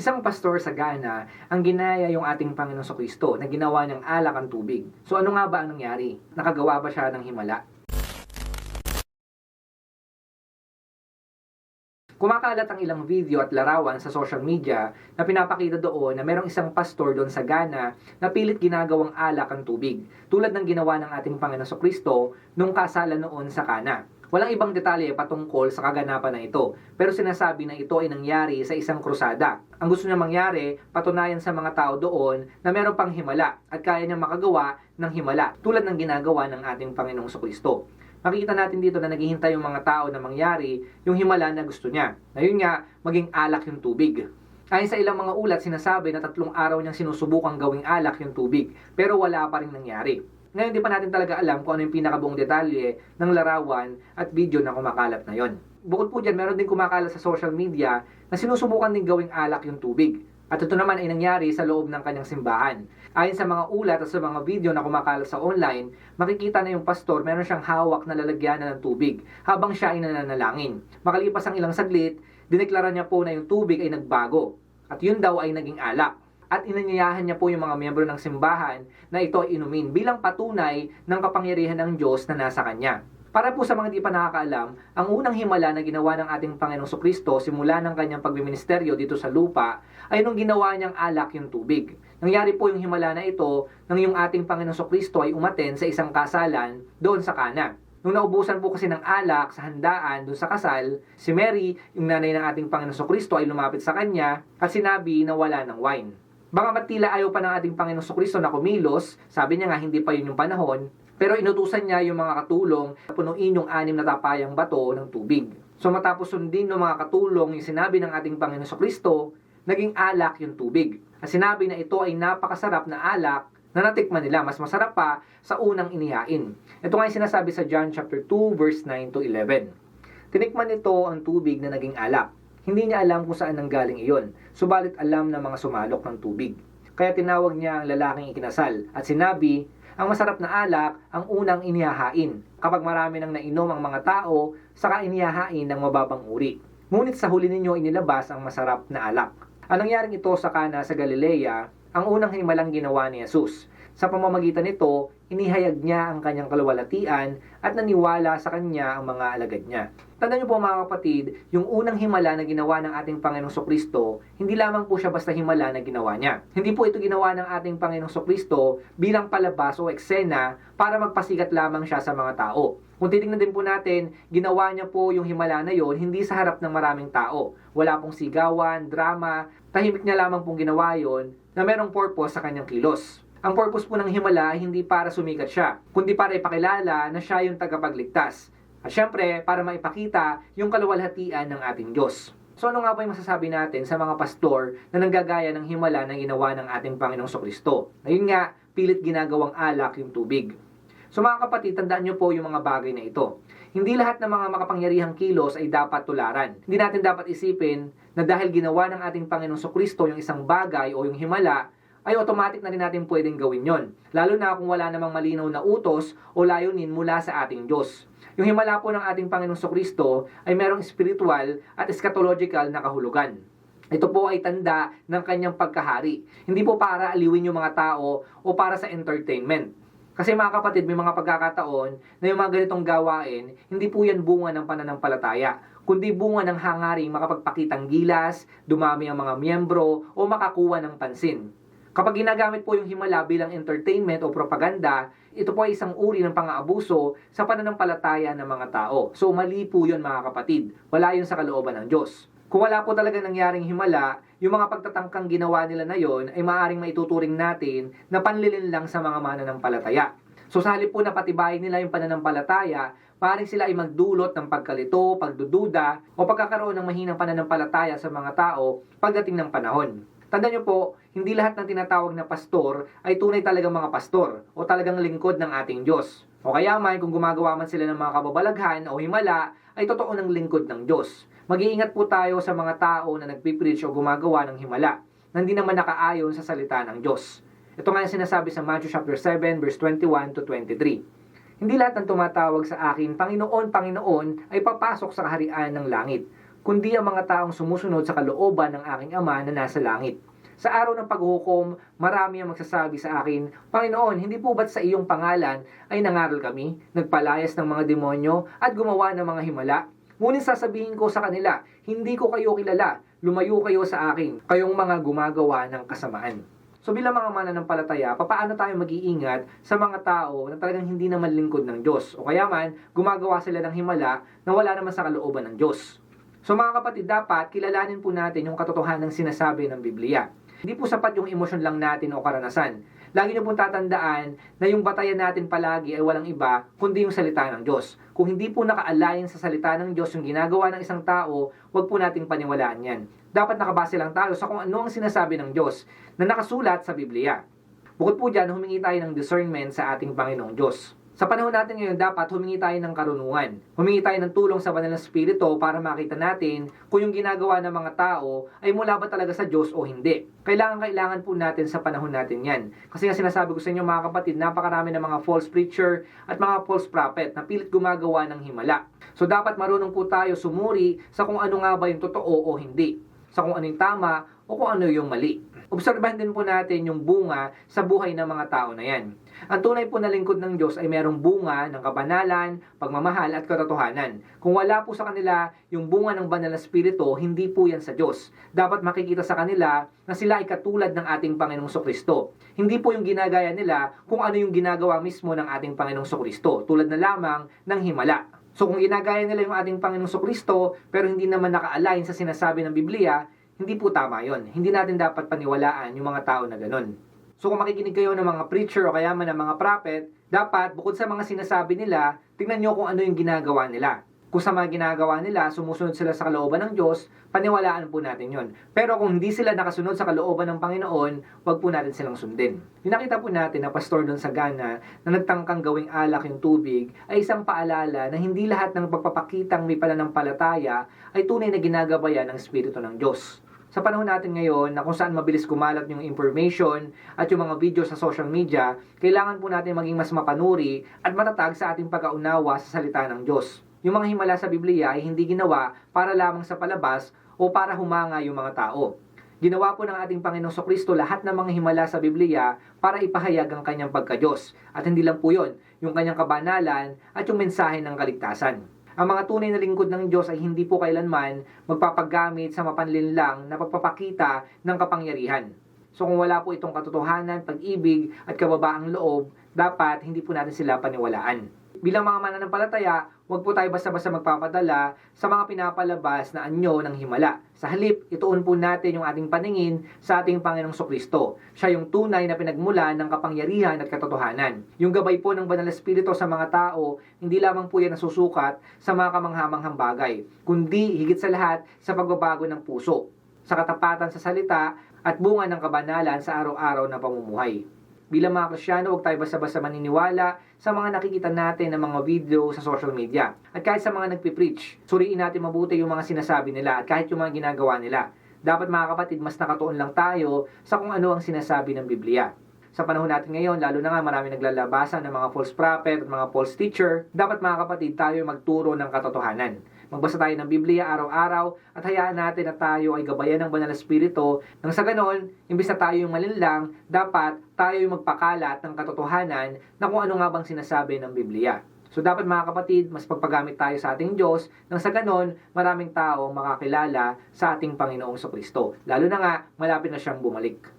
Isang pastor sa Ghana ang ginaya yung ating Panginoon sa Kristo na ginawa niyang alak ang tubig. So ano nga ba ang nangyari? Nakagawa ba siya ng himala? Kumakalat ang ilang video at larawan sa social media na pinapakita doon na merong isang pastor doon sa Ghana na pilit ginagawang alak ang tubig, tulad ng ginawa ng ating Panginoon sa Kristo nung kasalan noon sa Kana. Walang ibang detalye patungkol sa kaganapan na ito, pero sinasabi na ito ay nangyari sa isang krusada. Ang gusto niya mangyari, patunayan sa mga tao doon na meron pang himala at kaya niya makagawa ng himala, tulad ng ginagawa ng ating Panginoong Kristo makikita natin dito na naghihintay yung mga tao na mangyari yung himala na gusto niya. Na yun nga, maging alak yung tubig. Ayon sa ilang mga ulat, sinasabi na tatlong araw niyang sinusubukang gawing alak yung tubig, pero wala pa rin nangyari. Ngayon, di pa natin talaga alam kung ano yung pinakabuong detalye ng larawan at video na kumakalat na yon. Bukod po dyan, meron din kumakalat sa social media na sinusubukan din gawing alak yung tubig. At ito naman ay nangyari sa loob ng kanyang simbahan. Ayon sa mga ulat at sa mga video na kumakalat sa online, makikita na yung pastor meron siyang hawak na lalagyanan ng tubig habang siya ay nananalangin. Makalipas ang ilang saglit, dineklara niya po na yung tubig ay nagbago at yun daw ay naging alak. At inanyayahan niya po yung mga miyembro ng simbahan na ito ay inumin bilang patunay ng kapangyarihan ng Diyos na nasa kanya. Para po sa mga di pa nakakaalam, ang unang himala na ginawa ng ating Panginoong Kristo simula ng kanyang pagbiministeryo dito sa lupa ay nung ginawa niyang alak yung tubig. Nangyari po yung himala na ito nang yung ating Panginoong Kristo ay umaten sa isang kasalan doon sa Kana. Nung naubusan po kasi ng alak sa handaan doon sa kasal, si Mary, yung nanay ng ating Panginoong Kristo ay lumapit sa kanya at sinabi na wala ng wine. Baka tila ayaw pa ng ating Panginoong Kristo na kumilos, sabi niya nga hindi pa yun yung panahon, pero inutusan niya yung mga katulong na punuin yung anim na tapayang bato ng tubig. So matapos sundin ng mga katulong yung sinabi ng ating Panginoon Kristo, naging alak yung tubig. At sinabi na ito ay napakasarap na alak na natikman nila. Mas masarap pa sa unang inihain. Ito nga yung sinasabi sa John chapter 2 verse 9 to 11. Tinikman nito ang tubig na naging alak. Hindi niya alam kung saan nanggaling iyon, subalit alam ng mga sumalok ng tubig. Kaya tinawag niya ang lalaking ikinasal at sinabi, ang masarap na alak ang unang inihahain kapag marami nang nainom ang mga tao saka inihahain ng mababang uri. Ngunit sa huli ninyo inilabas ang masarap na alak. Ang nangyaring ito sa Kana sa Galilea, ang unang himalang ginawa ni Jesus. Sa pamamagitan nito, inihayag niya ang kanyang kalwalatian at naniwala sa kanya ang mga alagad niya. Tandaan niyo po mga kapatid, yung unang himala na ginawa ng ating Panginoong Kristo, hindi lamang po siya basta himala na ginawa niya. Hindi po ito ginawa ng ating Panginoong Kristo bilang palabas o eksena para magpasikat lamang siya sa mga tao. Kung titingnan din po natin, ginawa niya po yung himala na yon hindi sa harap ng maraming tao. Wala pong sigawan, drama, tahimik niya lamang pong ginawa yon na merong purpose sa kanyang kilos. Ang purpose po ng himala hindi para sumikat siya, kundi para ipakilala na siya yung tagapagligtas. At syempre, para maipakita yung kaluwalhatian ng ating Diyos. So ano nga ba yung masasabi natin sa mga pastor na nanggagaya ng himala na ginawa ng ating Panginoong Kristo? Na yun nga, pilit ginagawang alak yung tubig. So mga kapatid, tandaan nyo po yung mga bagay na ito. Hindi lahat ng mga makapangyarihang kilos ay dapat tularan. Hindi natin dapat isipin na dahil ginawa ng ating Panginoong Kristo yung isang bagay o yung himala, ay automatic na rin natin pwedeng gawin yon. Lalo na kung wala namang malinaw na utos o layunin mula sa ating Diyos. Yung himala po ng ating Panginoong Kristo ay merong spiritual at eschatological na kahulugan. Ito po ay tanda ng kanyang pagkahari. Hindi po para aliwin yung mga tao o para sa entertainment. Kasi mga kapatid, may mga pagkakataon na yung mga ganitong gawain, hindi po yan bunga ng pananampalataya, kundi bunga ng hangaring makapagpakitang gilas, dumami ang mga miyembro, o makakuha ng pansin. Kapag ginagamit po yung himala bilang entertainment o propaganda, ito po ay isang uri ng pang-aabuso sa pananampalataya ng mga tao. So mali po yun mga kapatid. Wala yun sa kalooban ng Diyos. Kung wala po talaga nangyaring himala, yung mga pagtatangkang ginawa nila na yon ay maaaring maituturing natin na panlilin lang sa mga mananampalataya. So sa po na patibayin nila yung pananampalataya, maaaring sila ay magdulot ng pagkalito, pagdududa, o pagkakaroon ng mahinang pananampalataya sa mga tao pagdating ng panahon. Tandaan niyo po, hindi lahat ng tinatawag na pastor ay tunay talagang mga pastor o talagang lingkod ng ating Diyos. O kaya man kung gumagawa man sila ng mga kababalaghan o himala, ay totoo ng lingkod ng Diyos. Mag-iingat po tayo sa mga tao na nagpipreach o gumagawa ng himala na hindi naman nakaayon sa salita ng Diyos. Ito nga yung sinasabi sa Matthew chapter 7 verse 21 to 23. Hindi lahat ng tumatawag sa akin, Panginoon, Panginoon, ay papasok sa kaharian ng langit, kundi ang mga taong sumusunod sa kalooban ng aking Ama na nasa langit. Sa araw ng paghuhukom, marami ang magsasabi sa akin, Panginoon, hindi po ba't sa iyong pangalan ay nangaral kami, nagpalayas ng mga demonyo at gumawa ng mga himala? Ngunit sasabihin ko sa kanila, hindi ko kayo kilala, lumayo kayo sa akin, kayong mga gumagawa ng kasamaan. So bilang mga mananampalataya, papaano tayo mag-iingat sa mga tao na talagang hindi naman lingkod ng Diyos? O kaya man, gumagawa sila ng himala na wala naman sa kalooban ng Diyos. So mga kapatid, dapat kilalanin po natin yung katotohanan ng sinasabi ng Biblia. Hindi po sapat yung emosyon lang natin o karanasan. Lagi niyo pong tatandaan na yung batayan natin palagi ay walang iba kundi yung salita ng Diyos. Kung hindi po naka-align sa salita ng Diyos yung ginagawa ng isang tao, wag po nating paniwalaan yan. Dapat nakabase lang tayo sa kung ano ang sinasabi ng Diyos na nakasulat sa Biblia. Bukod po dyan, humingi tayo ng discernment sa ating Panginoong Diyos. Sa panahon natin ngayon, dapat humingi tayo ng karunungan. Humingi tayo ng tulong sa banal na spirito para makita natin kung yung ginagawa ng mga tao ay mula ba talaga sa Diyos o hindi. Kailangan, kailangan po natin sa panahon natin yan. Kasi nga sinasabi ko sa inyo mga kapatid, napakarami ng mga false preacher at mga false prophet na pilit gumagawa ng himala. So dapat marunong po tayo sumuri sa kung ano nga ba yung totoo o hindi. Sa kung ano yung tama o kung ano yung mali. Obserbahan din po natin yung bunga sa buhay ng mga tao na yan. Ang tunay po na lingkod ng Diyos ay merong bunga ng kabanalan, pagmamahal at katotohanan. Kung wala po sa kanila yung bunga ng banal na spirito, hindi po yan sa Diyos. Dapat makikita sa kanila na sila ay katulad ng ating Panginoong Kristo. Hindi po yung ginagaya nila kung ano yung ginagawa mismo ng ating Panginoong Kristo, tulad na lamang ng himala. So kung ginagaya nila yung ating Panginoong Kristo pero hindi naman naka-align sa sinasabi ng Biblia, hindi po tama yon. Hindi natin dapat paniwalaan yung mga tao na ganun. So kung makikinig kayo ng mga preacher o kaya man ng mga prophet, dapat bukod sa mga sinasabi nila, tingnan nyo kung ano yung ginagawa nila. Kung sa mga ginagawa nila, sumusunod sila sa kalooban ng Diyos, paniwalaan po natin yon. Pero kung hindi sila nakasunod sa kalooban ng Panginoon, wag po natin silang sundin. Pinakita po natin na pastor doon sa Ghana na nagtangkang gawing alak yung tubig ay isang paalala na hindi lahat ng pagpapakitang may pananampalataya ay tunay na ginagabayan ng Espiritu ng Diyos sa panahon natin ngayon na kung saan mabilis kumalat yung information at yung mga video sa social media, kailangan po natin maging mas mapanuri at matatag sa ating pagkaunawa sa salita ng Diyos. Yung mga himala sa Biblia ay hindi ginawa para lamang sa palabas o para humanga yung mga tao. Ginawa po ng ating Panginoong Kristo lahat ng mga himala sa Biblia para ipahayag ang kanyang pagka-Diyos. At hindi lang po yon, yung kanyang kabanalan at yung mensahe ng kaligtasan. Ang mga tunay na lingkod ng Diyos ay hindi po kailanman magpapagamit sa mapanlinlang na pagpapakita ng kapangyarihan. So kung wala po itong katotohanan, pag-ibig at kababaang loob, dapat hindi po natin sila paniwalaan. Bilang mga mananampalataya, huwag po tayo basta-basta magpapadala sa mga pinapalabas na anyo ng himala. Sa halip, ituon po natin yung ating paningin sa ating Panginoong Kristo. Siya yung tunay na pinagmula ng kapangyarihan at katotohanan. Yung gabay po ng Banal na Espiritu sa mga tao, hindi lamang po yan nasusukat sa mga kamanghamanghang bagay, kundi higit sa lahat sa pagbabago ng puso, sa katapatan sa salita at bunga ng kabanalan sa araw-araw na pamumuhay. Bilang mga Krisyano, huwag tayo basta-basta maniniwala sa mga nakikita natin ng mga video sa social media. At kahit sa mga nagpipreach, suriin natin mabuti yung mga sinasabi nila at kahit yung mga ginagawa nila. Dapat mga kapatid, mas nakatuon lang tayo sa kung ano ang sinasabi ng Biblia. Sa panahon natin ngayon, lalo na nga marami naglalabasan ng mga false prophet at mga false teacher, dapat mga kapatid tayo magturo ng katotohanan. Magbasa tayo ng Biblia araw-araw at hayaan natin na tayo ay gabayan ng banal na spirito nang sa ganon, imbis na tayo yung malinlang, dapat tayo yung magpakalat ng katotohanan na kung ano nga bang sinasabi ng Biblia. So dapat mga kapatid, mas pagpagamit tayo sa ating Diyos nang sa ganon, maraming tao makakilala sa ating Panginoong Kristo. Lalo na nga, malapit na siyang bumalik.